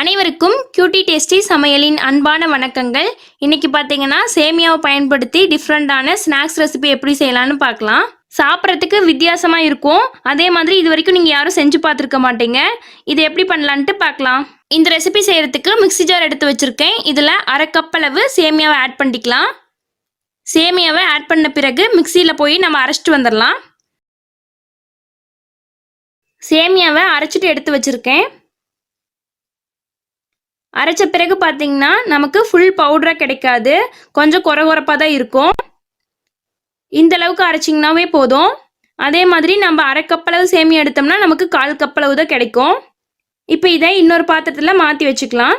அனைவருக்கும் cutie tasty சமையலின் அன்பான வணக்கங்கள். இன்னைக்கு பார்த்தீங்கன்னா சேமியாவை பயன்படுத்தி டிஃப்ரெண்டான ஸ்நாக்ஸ் ரெசிபி எப்படி செய்யலான்னு பார்க்கலாம் சாப்பிட்றதுக்கு வித்தியாசமாக இருக்கும். அதே மாதிரி இது வரைக்கும் நீங்கள் யாரும் செஞ்சு பார்த்துருக்க மாட்டீங்க. இது எப்படி பண்ணலான்ட்டு பார்க்கலாம் இந்த ரெசிபி செய்கிறதுக்கு மிக்ஸி ஜார் எடுத்து வச்சுருக்கேன். இதில் அரை கப் அளவு சேமியாவை ஆட் பண்ணிக்கலாம். சேமியாவை ஆட் பண்ண பிறகு மிக்சியில் போய் நம்ம அரைச்சிட்டு வந்துடலாம். சேமியாவை அரைச்சிட்டு எடுத்து வச்சுருக்கேன். அரைச்ச பிறகு பார்த்தீங்கன்னா நமக்கு ஃபுல் பவுடராக கிடைக்காது. கொஞ்சம் குறை குறைப்பாக தான் இருக்கும். இந்த அளவுக்கு அரைச்சிங்கனாவே போதும். அதே மாதிரி நம்ம அரை கப்பளவு சேமியா எடுத்தோம்னா நமக்கு கால் கப்பளவு தான் கிடைக்கும். இப்போ இதை இன்னொரு பாத்திரத்தில் மாற்றி வச்சுக்கலாம்.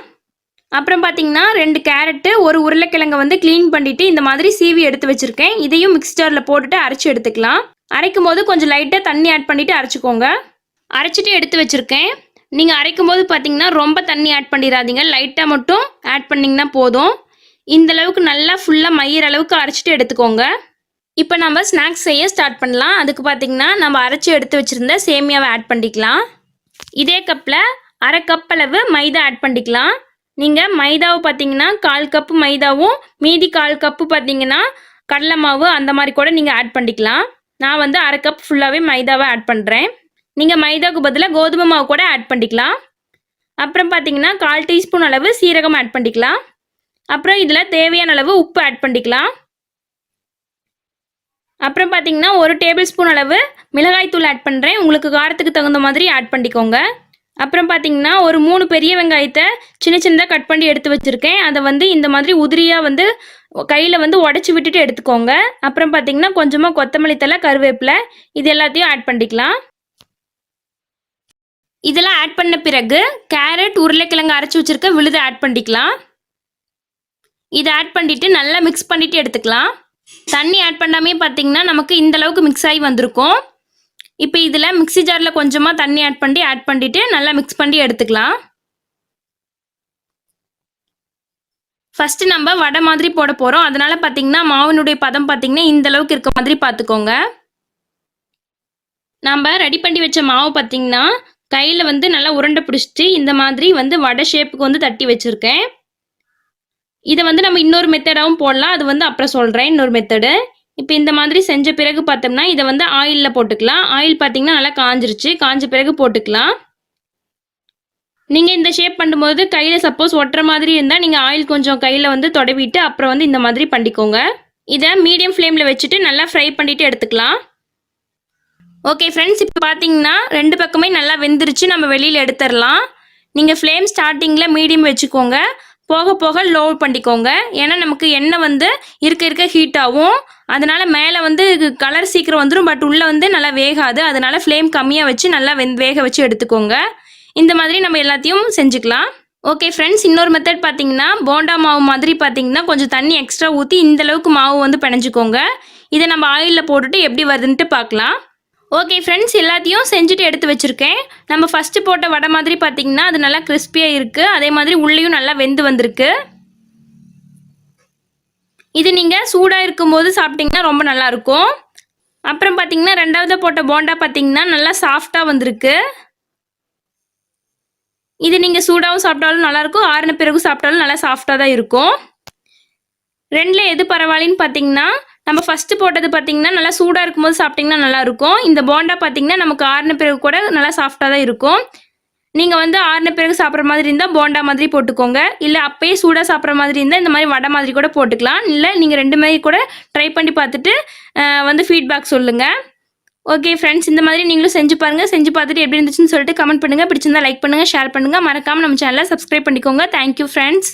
அப்புறம் பார்த்தீங்கன்னா ரெண்டு கேரட்டு ஒரு உருளைக்கிழங்கை வந்து க்ளீன் பண்ணிட்டு இந்த மாதிரி சீவி எடுத்து வச்சுருக்கேன். இதையும் மிக்ஸ்டரில் போட்டுட்டு அரைச்சி எடுத்துக்கலாம். அரைக்கும் போது கொஞ்சம் லைட்டாக தண்ணி ஆட் பண்ணிவிட்டு அரைச்சிக்கோங்க. அரைச்சிட்டு எடுத்து வச்சுருக்கேன். நீங்கள் அரைக்கும் போது பார்த்தீங்கன்னா ரொம்ப தண்ணி ஆட் பண்ணிடாதீங்க. லைட்டாக மட்டும் ஆட் பண்ணிங்கன்னா போதும். இந்த அளவுக்கு நல்லா ஃபுல்லாக மயிற அளவுக்கு அரைச்சிட்டு எடுத்துக்கோங்க. இப்போ நம்ம ஸ்நாக்ஸ் செய்ய ஸ்டார்ட் பண்ணலாம். அதுக்கு பார்த்தீங்கன்னா நம்ம அரைச்சி எடுத்து வச்சுருந்த சேமியாவை ஆட் பண்ணிக்கலாம். இதே கப்பில் அரை கப் அளவு மைதா ஆட் பண்ணிக்கலாம். நீங்கள் மைதாவை பார்த்தீங்கன்னா கால் கப்பு மைதாவும் மீதி கால் கப்பு பார்த்தீங்கன்னா கடலை மாவு அந்த மாதிரி கூட நீங்கள் ஆட் பண்ணிக்கலாம். நான் வந்து அரை கப் ஃபுல்லாகவே மைதாவை ஆட் பண்ணுறேன் நீங்கள் மைதாவுக்கு பதிலாக கோதுமை மாவு கூட ஆட் பண்ணிக்கலாம். அப்புறம் பார்த்தீங்கன்னா கால் டீஸ்பூன் அளவு சீரகம் ஆட் பண்ணிக்கலாம். அப்புறம் இதில் தேவையான அளவு உப்பு ஆட் பண்ணிக்கலாம். அப்புறம் பார்த்தீங்கன்னா ஒரு டேபிள் ஸ்பூன் அளவு மிளகாய்த்தூள் ஆட் பண்ணுறேன் உங்களுக்கு காரத்துக்கு தகுந்த மாதிரி ஆட் பண்ணிக்கோங்க. அப்புறம் பார்த்தீங்கன்னா ஒரு மூணு பெரிய வெங்காயத்தை சின்ன சின்னதாக கட் பண்ணி எடுத்து வச்சுருக்கேன். அதை வந்து இந்த மாதிரி உதிரியாக வந்து கையில் வந்து உடச்சி விட்டுட்டு எடுத்துக்கோங்க. அப்புறம் பார்த்தீங்கன்னா கொஞ்சமாக கொத்தமல்லி தலை கருவேப்பிலை இது எல்லாத்தையும் ஆட் பண்ணிக்கலாம். இதெல்லாம் ஆட் பண்ண பிறகு கேரட் உருளைக்கிழங்கு அரைச்சி வச்சிருக்க விழுதை ஆட் பண்ணிக்கலாம். இதை ஆட் பண்ணிவிட்டு நல்லா மிக்ஸ் பண்ணிவிட்டு எடுத்துக்கலாம். தண்ணி ஆட் பண்ணாமே பார்த்தீங்கன்னா நமக்கு இந்த அளவுக்கு மிக்ஸ் ஆகி வந்திருக்கும். இப்போ இதில் மிக்சி ஜாரில் கொஞ்சமாக தண்ணி ஆட் பண்ணி ஆட் பண்ணிவிட்டு நல்லா மிக்ஸ் பண்ணி எடுத்துக்கலாம். ஃபஸ்ட்டு நம்ம வடை மாதிரி போட போகிறோம் அதனால் பார்த்தீங்கன்னா மாவினுடைய பதம் பார்த்தீங்கன்னா இந்த அளவுக்கு இருக்க மாதிரி பார்த்துக்கோங்க நம்ம ரெடி பண்ணி வச்ச மாவு பார்த்தீங்கன்னா கையில் வந்து நல்லா உருண்டை பிடிச்சிட்டு இந்த மாதிரி வந்து வடை ஷேப்புக்கு வந்து தட்டி வச்சுருக்கேன். இதை வந்து நம்ம இன்னொரு மெத்தடாகவும் போடலாம். அது வந்து அப்புறம் சொல்கிறேன் இன்னொரு மெத்தடு இப்போ இந்த மாதிரி செஞ்ச பிறகு பார்த்தோம்னா இதை வந்து ஆயிலில் போட்டுக்கலாம். ஆயில் பார்த்தீங்கன்னா நல்லா காஞ்சிருச்சு. காஞ்ச பிறகு போட்டுக்கலாம். நீங்கள் இந்த ஷேப் பண்ணும்போது கையில் சப்போஸ் ஒட்டுற மாதிரி இருந்தால் நீங்கள் ஆயில் கொஞ்சம் கையில் வந்து தொடவிட்டு அப்புறம் வந்து இந்த மாதிரி பண்ணிக்கோங்க. இதை மீடியம் ஃப்ளேமில் வச்சுட்டு நல்லா ஃப்ரை பண்ணிவிட்டு எடுத்துக்கலாம். ஓகே ஃப்ரெண்ட்ஸ் இப்போ பார்த்தீங்கன்னா ரெண்டு பக்கமே நல்லா வெந்துருச்சு. நம்ம வெளியில் எடுத்துடலாம். நீங்கள் ஃப்ளேம் ஸ்டார்டிங்கில் மீடியம் வச்சுக்கோங்க. போக போக லோ பண்ணிக்கோங்க. ஏன்னா நமக்கு எண்ணெய் வந்து இருக்க இருக்க ஹீட் ஆகும். அதனால் மேலே வந்து கலர் சீக்கிரம் வந்துடும் பட் உள்ளே வந்து நல்லா வேகாது. அதனால் ஃப்ளேம் கம்மியாக வச்சு நல்லா வெந் வேக வச்சு எடுத்துக்கோங்க. இந்த மாதிரி நம்ம எல்லாத்தையும் செஞ்சுக்கலாம். ஓகே ஃப்ரெண்ட்ஸ் இன்னொரு மெத்தட் பார்த்தீங்கன்னா போண்டா மாவு மாதிரி பார்த்தீங்கன்னா கொஞ்சம் தண்ணி எக்ஸ்ட்ரா ஊற்றி இந்தளவுக்கு மாவு வந்து பிணைஞ்சிக்கோங்க. இதை நம்ம ஆயிலில் போட்டுட்டு எப்படி வருதுன்ட்டு பார்க்கலாம் ஓகே ஃப்ரெண்ட்ஸ் எல்லாத்தையும் செஞ்சுட்டு எடுத்து வச்சுருக்கேன். நம்ம ஃபஸ்ட்டு போட்ட வடை மாதிரி பார்த்திங்கன்னா அது நல்லா கிறிஸ்பியாக இருக்குது அதே மாதிரி உள்ளேயும் நல்லா வெந்து வந்திருக்கு. இது நீங்கள் சூடாக இருக்கும்போது சாப்பிட்டிங்கன்னா ரொம்ப நல்லாயிருக்கும் அப்புறம் பார்த்தீங்கன்னா ரெண்டாவது போட்ட போண்டா பார்த்திங்கன்னா நல்லா சாஃப்டாக வந்திருக்கு. இது நீங்கள் சூடாகவும் சாப்பிட்டாலும் நல்லாயிருக்கும் ஆறின பிறகு சாப்பிட்டாலும் நல்லா சாஃப்டாக தான் இருக்கும். ரெண்டில் எது பரவாயில்லன்னு பார்த்தீங்கன்னா நம்ம ஃபஸ்ட்டு போட்டது பார்த்தீங்கன்னா நல்லா சூடாக இருக்கும்போது சாப்பிட்டிங்கன்னா நல்லாயிருக்கும். இந்த போண்டா பார்த்தீங்கன்னா நமக்கு ஆறின பிறகு கூட நல்லா சாஃப்டாக தான் இருக்கும். நீங்கள் வந்து ஆறின பிறகு சாப்பிட்ற மாதிரி இருந்தால் போண்டா மாதிரி போட்டுக்கோங்க. இல்லை அப்பயே சூடாக சாப்பிட்ற மாதிரி இருந்தால் இந்த மாதிரி வடை மாதிரி கூட போட்டுக்கலாம். இல்லை நீங்கள் ரெண்டு மாதிரி கூட ட்ரை பண்ணி பார்த்துட்டு வந்து ஃபீட்பேக் சொல்லுங்கள் ஓகே ஃப்ரெண்ட்ஸ் இந்த மாதிரி நீங்களும் செஞ்சு பாருங்கள் செஞ்சு பார்த்துட்டு எப்படி இருந்துச்சுன்னு சொல்லிட்டு கமெண்ட் பண்ணுங்கள் பிடிச்சிருந்தா லைக் பண்ணுங்கள் ஷேர் பண்ணுங்கள் மறக்காமல் நம்ம சேனலை சப்ஸ்கிரைப் பண்ணிக்கோங்க. Thank you friends